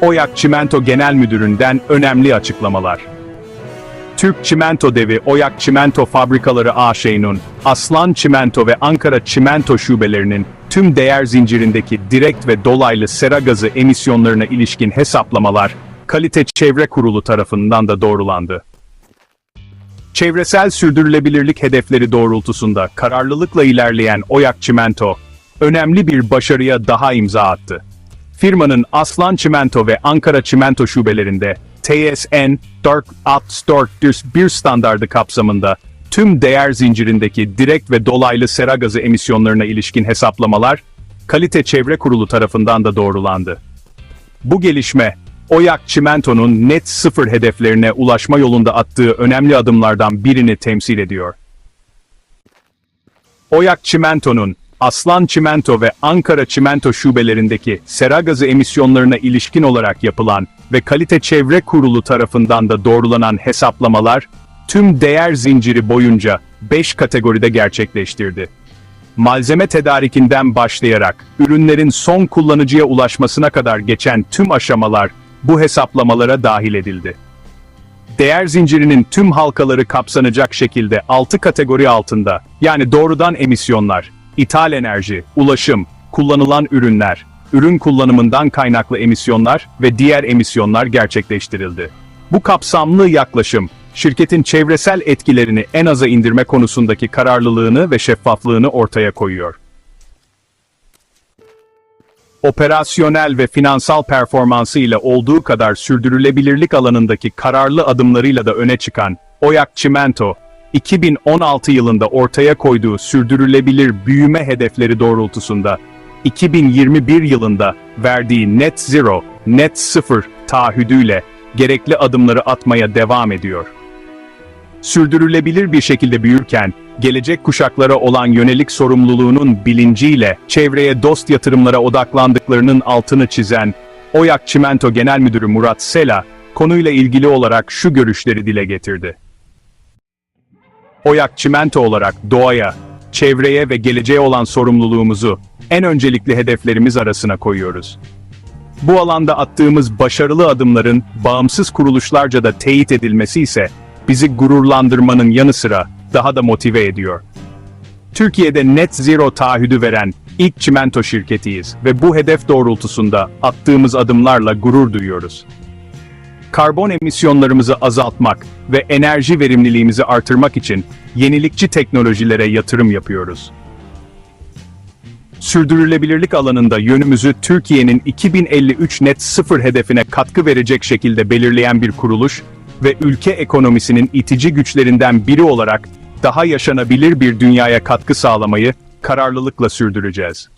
Oyak Çimento Genel Müdürü'nden önemli açıklamalar. Türk Çimento Devi Oyak Çimento Fabrikaları AŞ'nin, Aslan Çimento ve Ankara Çimento şubelerinin tüm değer zincirindeki direkt ve dolaylı sera gazı emisyonlarına ilişkin hesaplamalar, Kalite Çevre Kurulu tarafından da doğrulandı. Çevresel sürdürülebilirlik hedefleri doğrultusunda kararlılıkla ilerleyen Oyak Çimento, önemli bir başarıya daha imza attı. Firmanın Aslan Çimento ve Ankara Çimento şubelerinde TSN 461 standardı kapsamında tüm değer zincirindeki direkt ve dolaylı sera gazı emisyonlarına ilişkin hesaplamalar, Kalite Çevre Kurulu tarafından da doğrulandı. Bu gelişme, Oyak Çimento'nun net sıfır hedeflerine ulaşma yolunda attığı önemli adımlardan birini temsil ediyor. Oyak Çimento'nun Aslan Çimento ve Ankara Çimento şubelerindeki sera gazı emisyonlarına ilişkin olarak yapılan ve Kalite Çevre Kurulu tarafından da doğrulanan hesaplamalar, tüm değer zinciri boyunca 5 kategoride gerçekleştirdi. Malzeme tedarikinden başlayarak, ürünlerin son kullanıcıya ulaşmasına kadar geçen tüm aşamalar bu hesaplamalara dahil edildi. Değer zincirinin tüm halkaları kapsanacak şekilde 6 kategori altında, yani doğrudan emisyonlar, ithal enerji, ulaşım, kullanılan ürünler, ürün kullanımından kaynaklı emisyonlar ve diğer emisyonlar gerçekleştirildi. Bu kapsamlı yaklaşım, şirketin çevresel etkilerini en aza indirme konusundaki kararlılığını ve şeffaflığını ortaya koyuyor. Operasyonel ve finansal performansı ile olduğu kadar sürdürülebilirlik alanındaki kararlı adımlarıyla da öne çıkan Oyak Çimento, 2016 yılında ortaya koyduğu sürdürülebilir büyüme hedefleri doğrultusunda 2021 yılında verdiği net zero, net sıfır taahhüdüyle gerekli adımları atmaya devam ediyor. Sürdürülebilir bir şekilde büyürken, gelecek kuşaklara olan yönelik sorumluluğunun bilinciyle çevreye dost yatırımlara odaklandıklarının altını çizen Oyak Çimento Genel Müdürü Murat Sela, konuyla ilgili olarak şu görüşleri dile getirdi. Oyak Çimento olarak doğaya, çevreye ve geleceğe olan sorumluluğumuzu en öncelikli hedeflerimiz arasına koyuyoruz. Bu alanda attığımız başarılı adımların bağımsız kuruluşlarca da teyit edilmesi ise bizi gururlandırmanın yanı sıra daha da motive ediyor. Türkiye'de net zero taahhüdü veren ilk çimento şirketiyiz ve bu hedef doğrultusunda attığımız adımlarla gurur duyuyoruz. Karbon emisyonlarımızı azaltmak ve enerji verimliliğimizi artırmak için yenilikçi teknolojilere yatırım yapıyoruz. Sürdürülebilirlik alanında yönümüzü Türkiye'nin 2053 net sıfır hedefine katkı verecek şekilde belirleyen bir kuruluş ve ülke ekonomisinin itici güçlerinden biri olarak daha yaşanabilir bir dünyaya katkı sağlamayı kararlılıkla sürdüreceğiz.